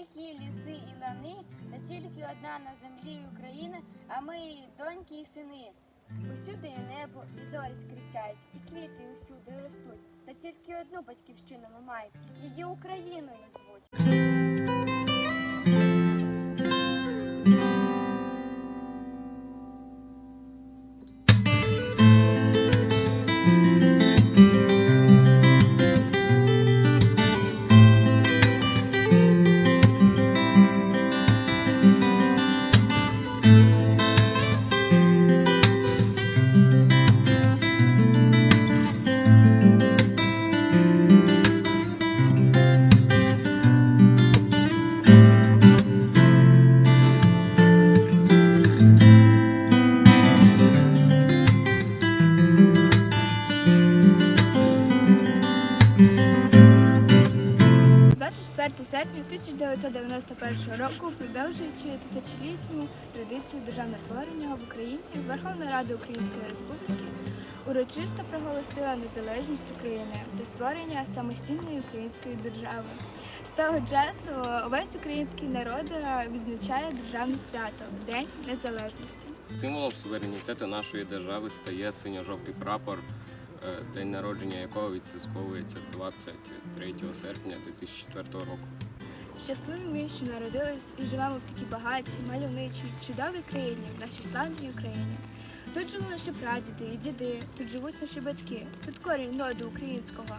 ріки, ліси і лани, та тільки одна на землі Україна, а ми доньки і сини. Усюди є небо, і зорі скрісяють, і квіти усюди ростуть. Та тільки одну батьківщину ми маємо, її Україною звуть. – 24 серпня 1991 року, продовжуючи тисячолітню традицію державного творення в Україні, Верховна Рада Української Республіки урочисто проголосила незалежність України та створення самостійної української держави. З того часу весь український народ відзначає державне свято День Незалежності. Символом суверенітету нашої держави стає синьо-жовтий прапор, е, день народження якого відсвятковується 23 серпня 2004 року. Щасливі, що народились і живемо в такій багатій, мальовничій, чудовій країні, в нашій славній Україні. Тут жили наші прадіди і діди, тут живуть наші батьки, тут корінь роду українського.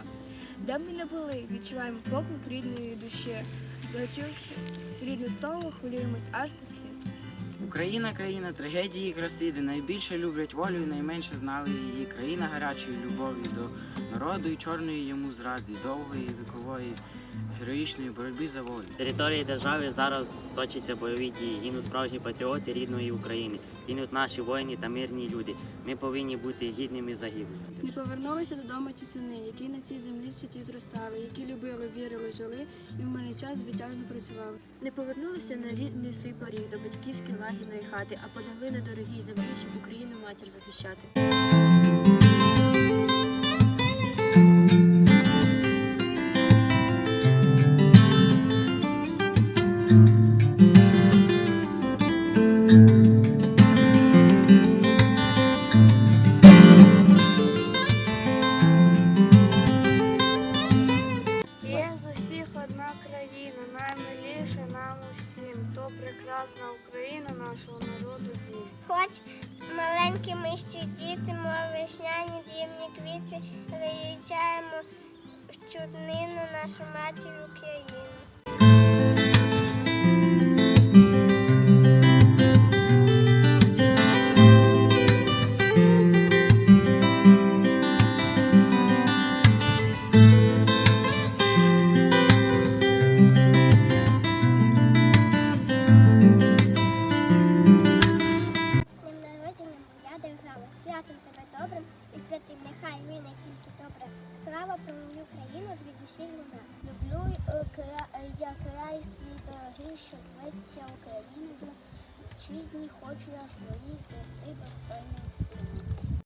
Де б ми не були, відчуваємо поклик рідної душі. Зачувши рідне слово, хвилюємось аж до сліз. Україна країна трагедії краси, де найбільше люблять волю і найменше знали її. Країна гарячої любові до народу і чорної йому зради, довгої вікової героїчної боротьби за волю. На території держави зараз точаться бойові дії. Гинуть справжні патріоти рідної України. Гинуть наші воїни та мирні люди. Ми повинні бути гідними загиблих. Не повернулися додому ті сини, які на цій землі святі зростали, які любили, вірили, жили і в мирний час звитяжно працювали. Не повернулися на рідний свій поріг до батьківської лагідної хати, а полягли на дорогій землі, щоб Україну матір захищати. Україна нашого народу дім. Хоч маленькі ми ще діти, мов вишняні дивні квіти, виїжджаємо в чуднину нашу матір Україну. Держава, святом тебе добрим і святим, нехай мене не тільки добре. Слава про мою країну від усіх мене. Люблю е, е, я край свій дорогий, що зветься Україною. Вітчизні хочу я свої звести достойний син.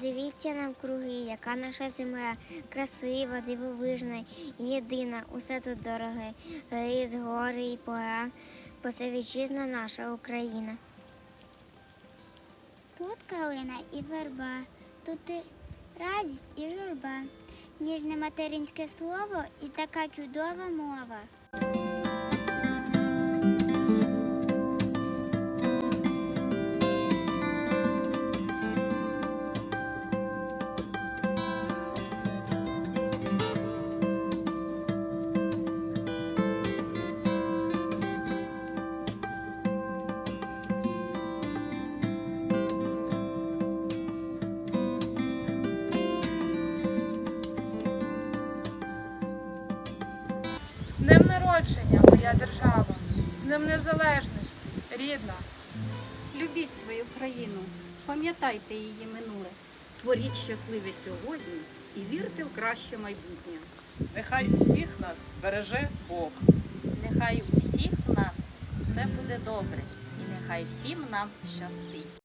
Подивіться навкруги, яка наша земля красива, дивовижна, єдина. Усе тут дороге. Рис, гори і пора. Бо це вітчизна наша Україна. Тут калина і верба, тут і радість і журба. Ніжне материнське слово і така чудова мова. З днем народження, моя держава, з днем незалежності, рідна. Любіть свою країну, пам'ятайте її минуле. Творіть щасливе сьогодні і вірте в краще майбутнє. Нехай усіх нас береже Бог. Нехай у всіх в нас все буде добре, і нехай всім нам щастить.